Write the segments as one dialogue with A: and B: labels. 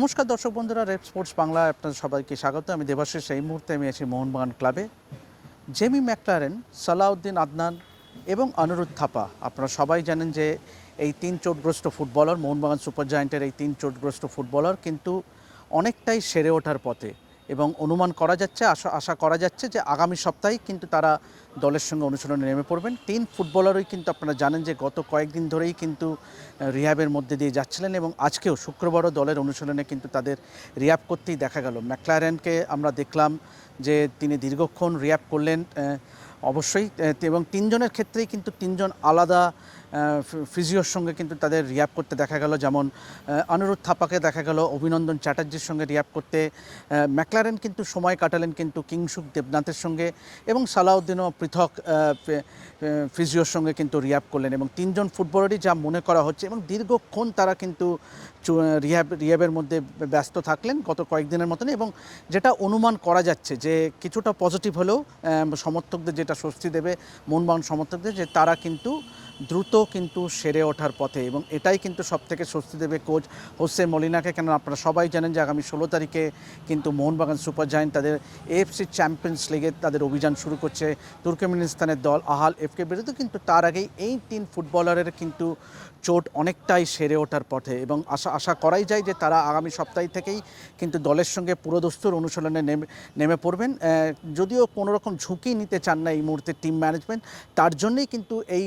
A: নমস্কার দর্শক বন্ধুরা রেড স্পোর্টস বাংলা আপনাদের সবাইকে স্বাগত। আমি দেবাশিস, এই মুহূর্তে আমি আছি মোহনবাগান ক্লাবে। জেমি ম্যাকলারেন, সালাউদ্দিন আদনান এবং অনুরুদ্ধ থাপা। আপনারা সবাই জানেন যে এই তিন চোটগ্রস্ত ফুটবলার, মোহনবাগান সুপার জায়েন্টের এই তিন চোটগ্রস্ত ফুটবলার কিন্তু অনেকটাই সেরে ওঠার পথে। এবং অনুমান করা যাচ্ছে, আশা আশা করা যাচ্ছে যে আগামী সপ্তাহে কিন্তু তারা দলের সঙ্গে অনুশীলনে নেমে পড়বেন। তিন ফুটবলারই কিন্তু আপনারা জানেন যে গত কয়েকদিন ধরেই কিন্তু রিহাবের মধ্যে দিয়ে যাচ্ছিলেন এবং আজকেও শুক্রবারও দলের অনুশীলনে কিন্তু তাদের রিয়াব করতেই দেখা গেল। ম্যাকলারেনকে আমরা দেখলাম যে তিনি দীর্ঘক্ষণ রিয়াব করলেন অবশ্যই এবং তিনজনের ক্ষেত্রেই কিন্তু তিনজন আলাদা ফিজিওর সঙ্গে কিন্তু তাদের রিয়াব করতে দেখা গেল। যেমন অনুরোধ থাপাকে দেখা গেল, অভিনন্দন চ্যাটার্জির সঙ্গে রিয়াব করতে। ম্যাকলারেন কিন্তু সময় কাটালেন কিন্তু কিংসুক দেবনাথের সঙ্গে এবং সালাউদ্দিনও পৃথক ফিজিওর সঙ্গে কিন্তু রিয়াব করলেন এবং তিনজন ফুটবলারই যা মনে করা হচ্ছে এবং দীর্ঘক্ষণ তারা কিন্তু রিহাব রিহাবের মধ্যে ব্যস্ত থাকলেন গত কয়েকদিনের মতন এবং যেটা অনুমান করা যাচ্ছে যে কিছুটা পজিটিভ হলেও সমর্থকদের যেটা স্বস্তি দেবে মনবান সমর্থকদের, যে তারা কিন্তু দ্রুত কিন্তু সেরে ওঠার পথে এবং এটাই কিন্তু সব থেকে স্বস্তি দেবে কোচ হোসে মলিনাকে কেন আপনারা সবাই জানেন যে আগামী ষোলো তারিখে কিন্তু মোহনবাগান সুপার জায়েন্ট তাদের এএফসি চ্যাম্পিয়ন্স লিগে তাদের অভিযান শুরু করছে। তুর্কমেনিস্তানের দল আহাল এফকে বিরুদ্ধে, কিন্তু তার আগেই এই তিন ফুটবলারের কিন্তু চোট অনেকটাই সেরে ওঠার পথে এবং আশা আশা করাই যায় যে তারা আগামী সপ্তাহ থেকেই কিন্তু দলের সঙ্গে পুরোদস্তুর অনুশীলনে নেমে নেমে পড়বেন। যদিও কোনোরকম ঝুঁকি নিতে চান না এই মুহূর্তে টিম ম্যানেজমেন্ট, তার জন্যই কিন্তু এই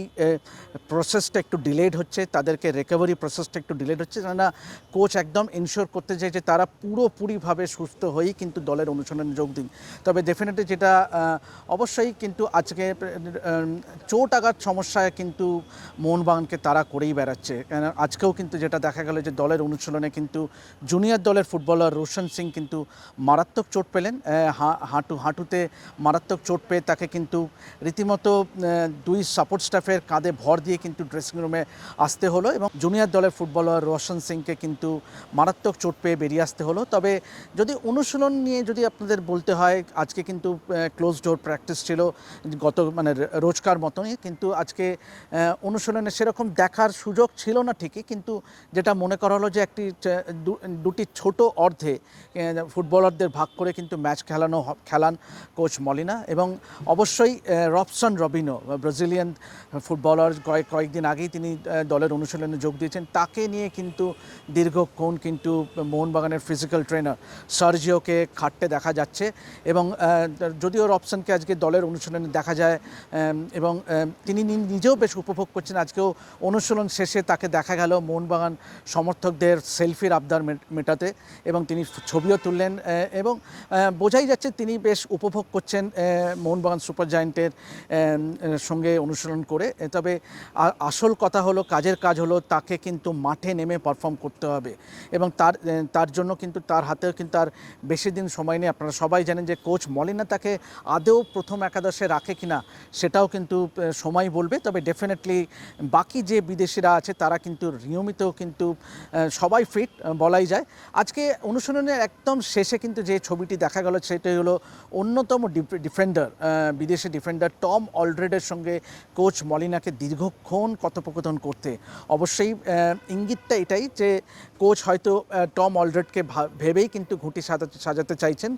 A: প্রসেসটা একটু ডিলেড হচ্ছে, তাদেরকে রিকভারি প্রসেসটা একটু ডিলেড হচ্ছে, কেননা কোচ একদম ইনশিওর করতে চাই যে তারা পুরোপুরিভাবে সুস্থ হয়েই কিন্তু দলের অনুশীলনে যোগ দিন তবে ডেফিনেটলি যেটা অবশ্যই কিন্তু আজকে চোট আঘাত সমস্যায় কিন্তু মোহনবাগানকে তারা করেই বেড়াচ্ছে। আজকেও কিন্তু যেটা দেখা গেল যে দলের অনুশীলনে কিন্তু জুনিয়র দলের ফুটবলার রোশন সিং কিন্তু মারাত্মক চোট পেলেন। হাঁটু, হাঁটুতে মারাত্মক চোট পেয়ে তাকে কিন্তু রীতিমতো দুই সাপোর্ট স্টাফের কাঁধে ভর দিয়ে কিন্তু ড্রেসিং রুমে আসতে হলো এবং জুনিয়র দলের ফুটবলার রোশন সিংকে কিন্তু মারাত্মক চোট পেয়ে বেরিয়ে আসতে হলো। তবে যদি অনুশীলন নিয়ে যদি আপনাদের বলতে হয়, আজকে কিন্তু ক্লোজ ডোর প্র্যাকটিস ছিল গত মানে রোজকার মতনই। কিন্তু আজকে অনুশীলনে সেরকম দেখার সুযোগ ছিল না ঠিকই। কিন্তু যেটা মনে করা হলো যে একটি দুটি ছোট অর্ধে ফুটবলারদের ভাগ করে কিন্তু ম্যাচ খেলানো খেলান কোচ মলিনা। এবং অবশ্যই রবসন রবিনো, ব্রাজিলিয়ান ফুটবলার কয়েক কয়েকদিন আগেই তিনি দলের অনুশীলনে যোগ দিয়েছেন। তাকে নিয়ে কিন্তু দীর্ঘক্ষণ কিন্তু মোহনবাগানের ফিজিক্যাল ট্রেনার সার্জিওকে খাটতে দেখা যাচ্ছে এবং যদিও রবসনকে আজকে দলের অনুশীলনে দেখা যায় এবং তিনি নিজেও বেশ উপভোগ করছেন। আজকেও অনুশীলন শেষে তাকে দেখা গেল মোহনবাগান সমর্থকদের সেলফির আবদার মেটাতে এবং তিনি ছবিও তুললেন এবং বোঝাই যাচ্ছে তিনি বেশ উপভোগ করছেন মোহনবাগান সুপার জায়েন্টের সঙ্গে অনুশীলন করে। তবে আসল কথা হলো, কাজের কাজ হলো তাকে কিন্তু মাঠে নেমে পারফর্ম করতে হবে। এবং তার তার জন্য কিন্তু তার হাতেও কিন্তু আর বেশি দিন সময় নেই। আপনারা সবাই জানেন যে কোচ মলিনা তাকে আদেও প্রথম একাদশে রাখে কিনা, সেটাও কিন্তু সময় বলবে। তবে ডেফিনেটলি বাকি যে বিদেশিরা আছে, তারা কিন্তু নিয়মিত কিন্তু সবাই ফিট বলাই যায়। আজকে অনুশীলনের একদম শেষে কিন্তু যে ছবিটি দেখা গেল, সেটাই হলো অন্যতম ডিফেন্ডার বিদেশি ডিফেন্ডার টম অলরেডের সঙ্গে কোচ মলিনাকে দীর্ঘক্ষণ কথোপকথন করতে? অবশ্যই ইঙ্গিতটা এটাই যে কোচ হয়তো টম অলরেডকে ভেবেই কিন্তু ঘুঁটি সাজাতে চাইছেন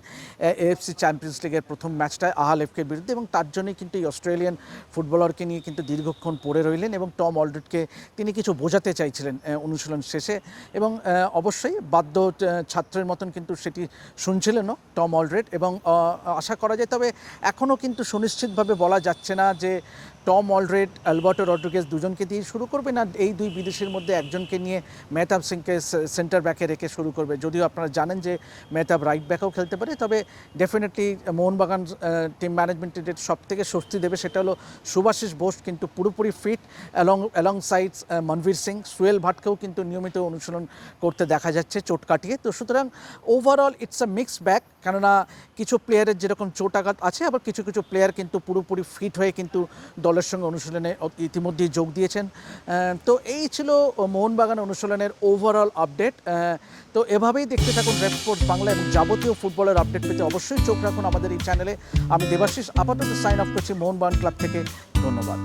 A: এএফসি চ্যাম্পিয়ন্স লিগের প্রথম ম্যাচটায় আহাল এফকের বিরুদ্ধে এবং তার জন্যই কিন্তু এই অস্ট্রেলিয়ান ফুটবলারকে নিয়ে কিন্তু দীর্ঘক্ষণ পড়ে রইলেন এবং টম অলরেডকে তিনি কিছু বোঝাতে চাইছিলেন অনুশীলন শেষে এবং অবশ্যই বাদ্য ছাত্রের মতন কিন্তু সেটি শুনছিলেনও টম অলরেড এবং আশা করা যায় তবে এখনও কিন্তু সুনিশ্চিতভাবে বলা যাচ্ছে না যে টম অলরেড, অ্যালবার্টো রড্রিগেজ দুজনকে দিয়ে শুরু করবে না এই দুই বিদেশির মধ্যে একজনকে নিয়ে মেহতাব সিংকে সেন্টার ব্যাকে রেখে শুরু করবে। যদিও আপনারা জানেন যে মেহতাব রাইট ব্যাকেও খেলতে পারে, তবে ডেফিনেটলি মোহনবাগান টিম ম্যানেজমেন্টের যে সব থেকে স্বস্তি দেবে সেটা হলো সুভাষিস বোস কিন্তু পুরোপুরি fit along along side Manvir Singh. Suhail ভাটকেও কিন্তু নিয়মিত অনুশীলন করতে দেখা যাচ্ছে চোট কাটিয়ে। তো সুতরাং overall it's a mix bag কেননা কিছু প্লেয়ারের যেরকম চোট আঘাত আছে, আবার কিছু কিছু প্লেয়ার কিন্তু পুরোপুরি ফিট হয়ে কিন্তু দলের সঙ্গে অনুশীলনে ইতিমধ্যেই যোগ দিয়েছেন। তো এই ছিল মোহনবাগান অনুশীলনের ওভারঅল আপডেট তো এভাবেই দেখতে থাকুন রেড বাংলা এবং যাবতীয় ফুটবলের আপডেট পেতে অবশ্যই চোখ রাখুন আমাদের এই চ্যানেলে আমি দেবাশিস, আপাতত সাইন আপ করছি মোহনবাগান ক্লাব থেকে। ধন্যবাদ।